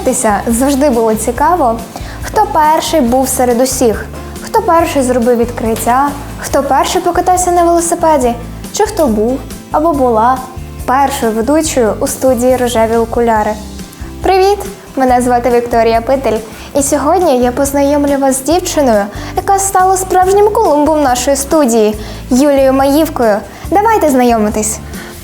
Дізнатися завжди було цікаво, хто перший був серед усіх, хто перший зробив відкриття, хто перший покатався на велосипеді, чи хто був або була першою ведучою у студії рожеві окуляри. Привіт! Мене звати Вікторія Питель, і сьогодні я познайомлю вас з дівчиною, яка стала справжнім колумбом нашої студії Юлією Маївкою. Давайте знайомитись.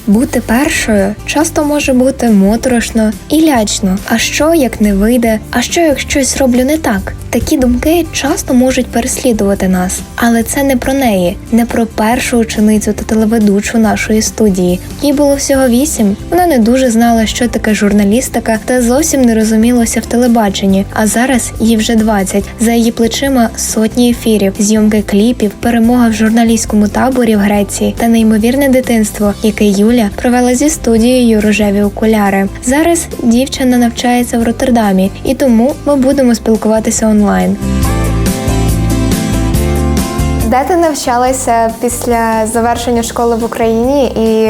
Бути першою часто може бути моторошно і лячно. А що як не вийде? А що як щось роблю не так? Такі думки часто можуть переслідувати нас, але це не про неї, не про першу ученицю та телеведучу нашої студії. Їй було всього вісім. Вона не дуже знала, що таке журналістика, та зовсім не розумілося в телебаченні. А зараз їй вже 20. За її плечима сотні ефірів, зйомки кліпів, перемога в журналістському таборі в Греції та неймовірне дитинство, яке Юля провела зі студією рожеві окуляри. Зараз дівчина навчається в Роттердамі, і тому ми будемо спілкуватися онлайн. Де ти навчалася після завершення школи в Україні, і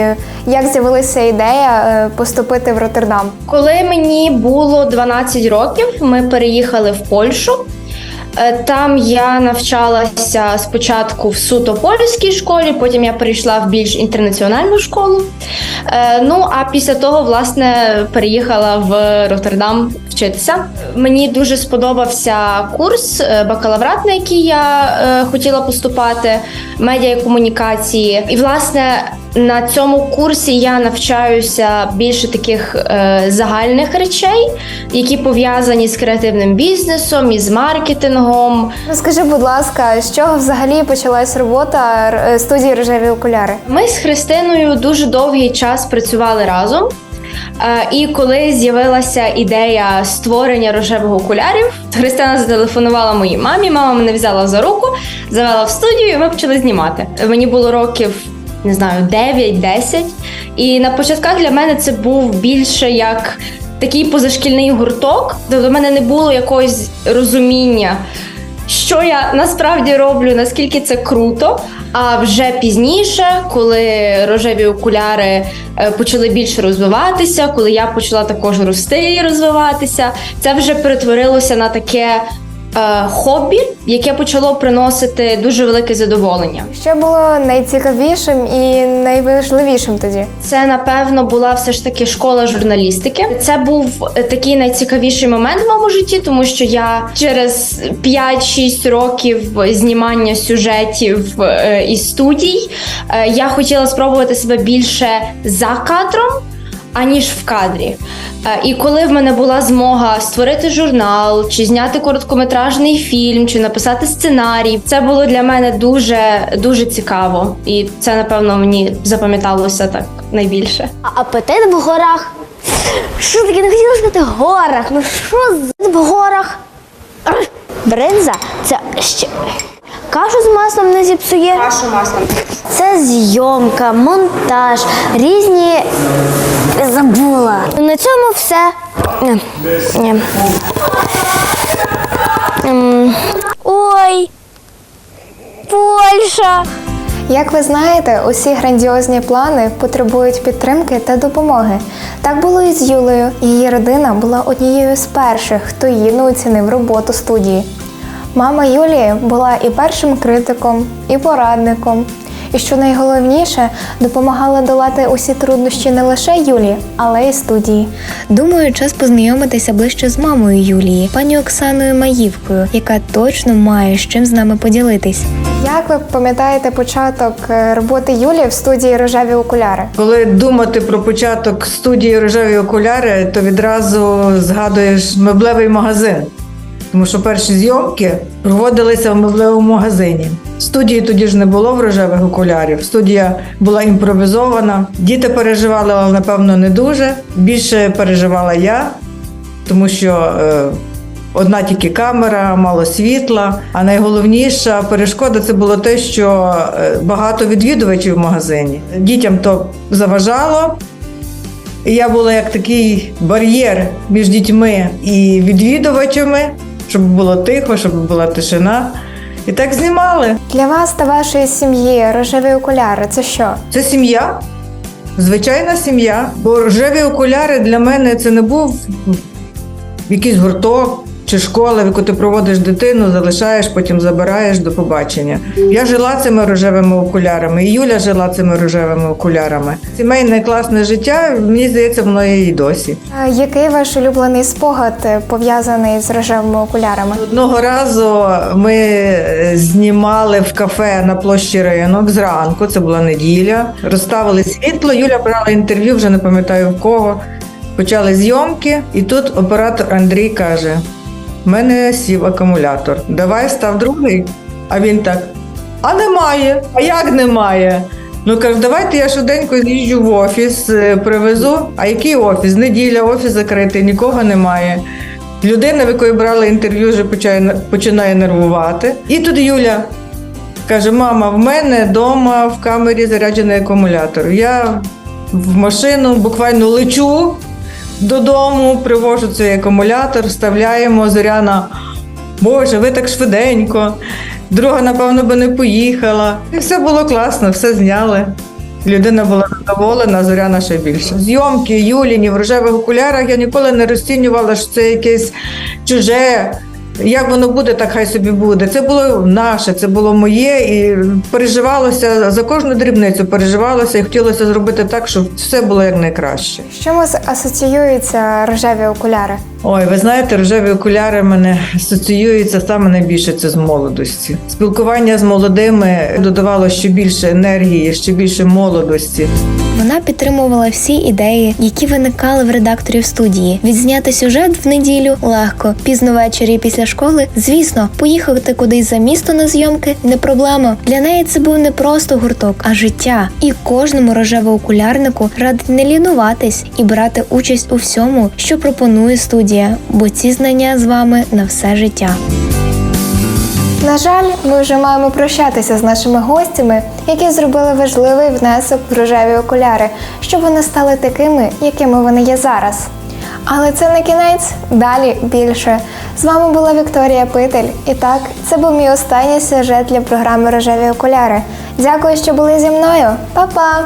як з'явилася ідея е, поступити в Роттердам? Коли мені було 12 років, ми переїхали в Польщу. Е, Там я навчалася спочатку в суто польській школі, потім я перейшла в більш інтернаціональну школу. Е, Ну а після того, власне, переїхала в Роттердам вчитися. Мені дуже сподобався курс е, бакалаврат, на який я е, хотіла поступати, медіа і комунікації. І власне на цьому курсі я навчаюся більше таких е, загальних речей, які пов'язані з креативним бізнесом, із маркетингом. Розкажи, будь ласка, з чого взагалі почалась робота студії рожеві окуляри? Ми з Христиною дуже довгий час працювали разом. Е, І коли з'явилася ідея створення рожевих окулярів, Христина зателефонувала моїй мамі. Мама мене взяла за руку, завела в студію, і ми почали знімати. Мені було років не знаю 9-10. І на початках для мене це був більше як такий позашкільний гурток. Тобто в мене не було якогось розуміння, що я насправді роблю, наскільки це круто. А вже пізніше, коли рожеві окуляри е, почали більше розвиватися, коли я почала також рости і розвиватися, це вже перетворилося на таке хобі, яке почало приносити дуже велике задоволення. Що було найцікавішим і найважливішим тоді? Це напевно була все ж таки школа журналістики. Це був е, такий найцікавіший момент в моєму житті, тому що я через 5-6 років знімання сюжетів е, і студій е, я хотіла спробувати себе більше за кадром. Аніж в кадрі. Е, І коли в мене була змога створити журнал, чи зняти короткометражний фільм, чи написати сценарій, це було для мене дуже дуже цікаво, і це напевно мені запам'яталося так найбільше. А апетит в горах. Що таке? Не хотіла сказати горах. Ну що з в горах? Бринза це ще. Кашу з маслом не зіпсує. Кашу маслом. Це зйомка, монтаж, різні. Забула. На цьому все. Ні. Ні. Ем, Ой. Польща. Як ви знаєте, усі грандіозні плани потребують підтримки та допомоги. Так було і з Юлею. Її родина була однією з перших, хто гідно оцінив роботу студії. Мама Юлії була і першим критиком, і порадником. І що найголовніше, допомагала долати усі труднощі не лише Юлі, але й студії. Думаю, час познайомитися ближче з мамою Юлії, пані Оксаною Маївкою, яка точно має з чим з нами поділитись. Як ви пам'ятаєте початок е, роботи Юлії в студії рожеві окуляри? Коли думати про початок студії рожеві окуляри, то відразу згадуєш меблевий магазин. Тому що перші зйомки проводилися в меблевому магазині. Студії тоді ж не було в рожевих окулярів. Студія була імпровізована. Діти переживали, але напевно не дуже. Більше переживала я, тому що е, одна тільки камера, мало світла. А найголовніша перешкода це було те, що е, багато відвідувачів в магазині. Дітям то заважало. Я була як такий бар'єр між дітьми і відвідувачами, щоб було тихо, щоб була тишина. І так знімали. Для вас та вашої сім'ї рожеві окуляри це що? Це сім'я, звичайна сім'я. Бо рожеві окуляри для мене це не був якийсь гурток чи школа, в яку ти проводиш дитину, залишаєш, потім забираєш до побачення. Я жила цими рожевими окулярами, і Юля жила цими рожевими окулярами. Сімейне класне життя, мені здається, воно є і досі. А Який ваш улюблений спогад е, пов'язаний з рожевими окулярами? Одного разу ми е, знімали в кафе на площі ринок зранку, це була неділя. Розставили світло. Юля брала інтерв'ю, вже не пам'ятаю в кого. Почали зйомки, і тут оператор Андрій каже: в мене сів акумулятор. Давай став другий. А він так: а немає. А як немає? Ну каже, давайте я швиденько з'їжджу в офіс, е, привезу. А який офіс? Неділя, офіс закритий, нікого немає. Людина, в якої брали інтерв'ю, вже починає, починає нервувати. І тут Юля каже: Мама, в мене вдома в камері заряджений акумулятор. Я в машину буквально лечу додому, привожу цей акумулятор, вставляємо Зоряна. Боже, ви так швиденько. Друга, напевно, би не поїхала. І все було класно, все зняли. Людина була задоволена, зоряна ще більше. Зйомки Юліні в рожевих окулярах я ніколи не розцінювала, що це якесь чуже. Як воно буде, так хай собі буде. Це було наше, це було моє, і переживалося за кожну дрібницю, переживалося і хотілося зробити так, щоб все було як найкраще. З чим асоціюються рожеві окуляри? Ой, ви знаєте, рожеві окуляри мене асоціюються саме найбільше це з молодості. Спілкування з молодими додавало ще більше енергії, ще більше молодості. Вона підтримувала всі ідеї, які виникали в редакторів студії. Відзняти сюжет в неділю легко, пізно ввечері школи. Звісно, поїхати кудись за місто на зйомки не проблема. Для неї це був не просто гурток, а життя. І кожному рожевоокулярнику радить не лінуватись і брати участь у всьому, що пропонує студія, бо ці знання з вами на все життя. На жаль, ми вже маємо прощатися з нашими гостями, які зробили важливий внесок в рожеві окуляри, щоб вони стали такими, якими вони є зараз. Але це не кінець, далі більше. З вами була Вікторія Питель. І так, це був мій останній сюжет для програми Рожеві окуляри. Дякую, що були зі мною. Па-па!